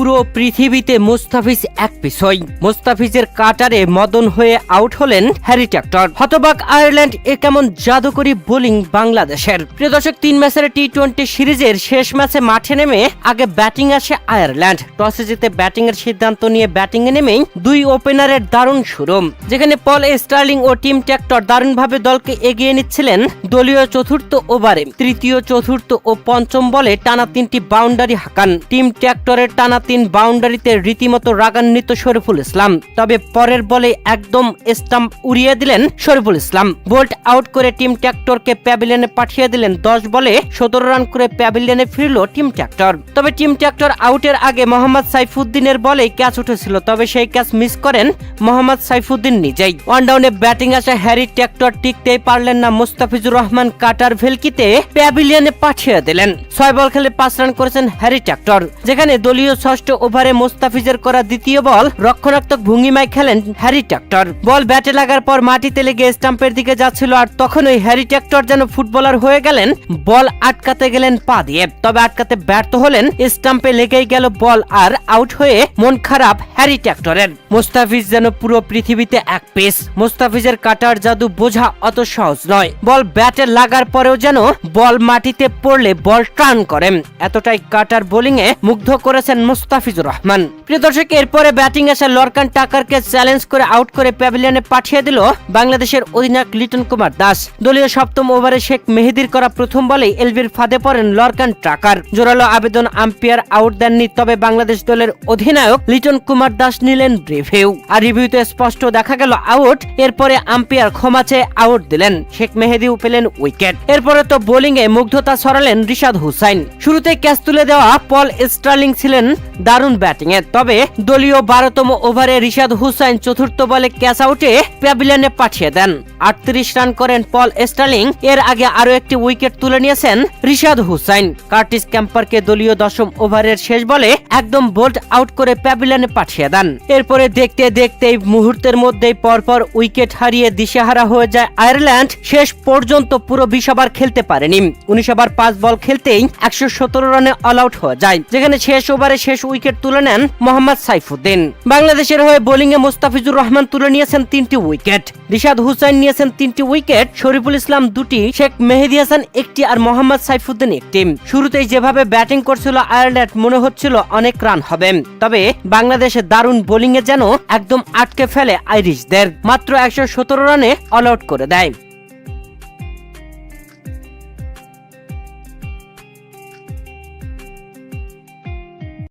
পুরো পৃথিবীতে মুস্তাফিজ এক বিষয়। মুস্তাফিজের কাটারে মদন হয়ে আউট হলেন হ্যারি ট্যাক্টর। হতবাক আয়ারল্যান্ড এ কেমন জাদুকরি বোলিং বাংলাদেশের। প্রিয় দর্শক, তিন ম্যাচের টি টোয়েন্টি সিরিজের শেষ ম্যাচে মাঠে নেমে আগে ব্যাটিং আসে আয়ারল্যান্ড। টসে জিতে ব্যাটিং এর সিদ্ধান্ত নিয়ে ব্যাটিং এ নেমেই দুই ওপেনারের দারুণ শুরু যেখানে পল স্টার্লিং ও টিম ট্যাক্টর দারুণভাবে দলকে এগিয়ে নিচ্ছিলেন দলীয় চতুর্থ ওভারে। তৃতীয়, চতুর্থ ও পঞ্চম বলে টানা তিনটি বাউন্ডারি হাঁকান। টিম ট্যাক্টরের টানা তিন বাউন্ডারিতে রীতিমতো রাগান্বিত শরীফুল ইসলাম। তবে পরের বলে একদম স্টাম্প উড়িয়ে দিলেন শরীফুল ইসলাম। বোল্ট আউট করে টিম ট্র্যাক্টরকে প্যাভিলিয়নে পাঠিয়ে দিলেন দশ বলে সতেরো রান করে প্যাভিলিয়নে ফিরল টিম ট্র্যাক্টর। তবে টিম ট্র্যাক্টর আউটের আগে মোহাম্মদ সাইফুদ্দিনের বলে ক্যাচ উঠেছিল, তবে সেই ক্যাচ মিস করেন মোহাম্মদ সাইফুদ্দিন নিজেই। ওয়ান ডাউনে ব্যাটিং আসা হ্যারি ট্র্যাক্টর টিকতেই পারলেন না মুস্তাফিজুর রহমান কাটার ভেলকিতে প্যাভিলিয়নে পাঠিয়ে দিলেন। ছয় বল খেলে পাঁচ রান করেছেন হ্যারি ট্র্যাক্টর, যেখানে দলীয় ষষ্ঠ ওভারে মুস্তাফিজের করা দ্বিতীয় বল রক্ষণাত্মক ভঙ্গিমায় খেলেন হ্যারি ট্র্যাক্টর বল ব্যাটে লাগার পর মাটিতে লেগে স্টাম্পের দিকে যাচ্ছিল আর তখন ওই হ্যারি ট্র্যাক্টর যেন ফুটবলার হয়ে গেলেন, বল আটকাতে গেলেন পা দিয়ে। তবে আটকাতে ব্যর্থ হলেন, স্টাম্পে লেগেই গেল বল আর আউট হয়ে মন খারাপ হ্যারি ট্র্যাক্টরের মুস্তাফিজ যেন পুরো পৃথিবীতে এক পেস। মুস্তাফিজের কাটার জাদু বোঝা অত সহজ নয়। বল ব্যাটে লাগার পরেও যেন বল মাটিতে পড়লে বল টার্ন করেন এতটাই কাটার বোলিং এ মুগ্ধ করেছেন মুস্তাফিজুর রহমান। প্রিয় দর্শক, এরপরে ব্যাটিং আসা লরকান টাকারকে চ্যালেঞ্জ করে আউট করে প্যাভিলিয়নে পাঠিয়ে দিল বাংলাদেশের অধিনায়ক লিটন কুমার দাস। দলীয় সপ্তম ওভারে শেখ মেহেদির করা প্রথম বলেই এলবির ফাঁদে পড়েন লরকান টাকার। জোরালো আবেদন আম্পায়ার আউট দেননি, তবে বাংলাদেশ দলের অধিনায়ক লিটন কুমার দাস নিলেন রিভিউ আর রিভিউতে স্পষ্ট দেখা গেল আউট এরপরে আম্পায়ার ক্ষমা চেয়ে আউট দিলেন। শেখ মেহেদিও পেলেন উইকেট এরপরে তো বোলিং এ মুগ্ধতা ছড়ালেন রিশাদ হুসাইন। শুরুতে ক্যাচ তুলে দেওয়া পল স্টার্লিং ছিলেন দারুণ ব্যাটিং এ। তবে দলীয় বারোতম ওভারে রিশাদ হুসাইন চতুর্থ বলে ক্যাচ আউটে প্যাভিলিয়নে পাঠিয়ে দেন। আটত্রিশ রান করেন পল স্টার্লিং। এর আগে আরও একটি উইকেট তুলে নিয়েছেন রিশাদ হুসাইন। কার্টিস ক্যাম্পারকে দলীয় দশম ওভারের শেষ বলে একদম বোল্ট আউট করে প্যাভিলিয়নে পাঠিয়ে দেন। এরপরে দেখতে দেখতেই মুহূর্তের মধ্যেই পরপর উইকেট হারিয়ে দিশেহারা হয়ে যায় আয়ারল্যান্ড। শেষ পর্যন্ত পুরো বিশ ওভার খেলতে পারেনি। উনিশ ওভার পাঁচ বল খেলতেই একশো সতেরো রানে অল আউট হয়ে যায়। যেখানে শেষ ওভারে শেষ উইকেট তুলে নেন মোহাম্মদ সাইফুদ্দিন। বাংলাদেশের হয়ে বোলিং এ মুস্তাফিজুর রহমান তুলে নিয়েছেন তিনটি উইকেট রিশাদ হুসাইন নিয়েছেন তিনটি উইকেট শরীফুল ইসলাম দুটি, শেখ মেহেদি হাসান একটি আর মোহাম্মদ সাইফুদ্দিন একটি। শুরুতেই যেভাবে ব্যাটিং করছিল আয়ারল্যান্ড, মনে হচ্ছিল অনেক রান হবে। তবে বাংলাদেশের দারুণ বোলিং এ যেন একদম আটকে ফেলে আইরিশদের। মাত্র একশো সতেরো রানে অল আউট করে দেয়।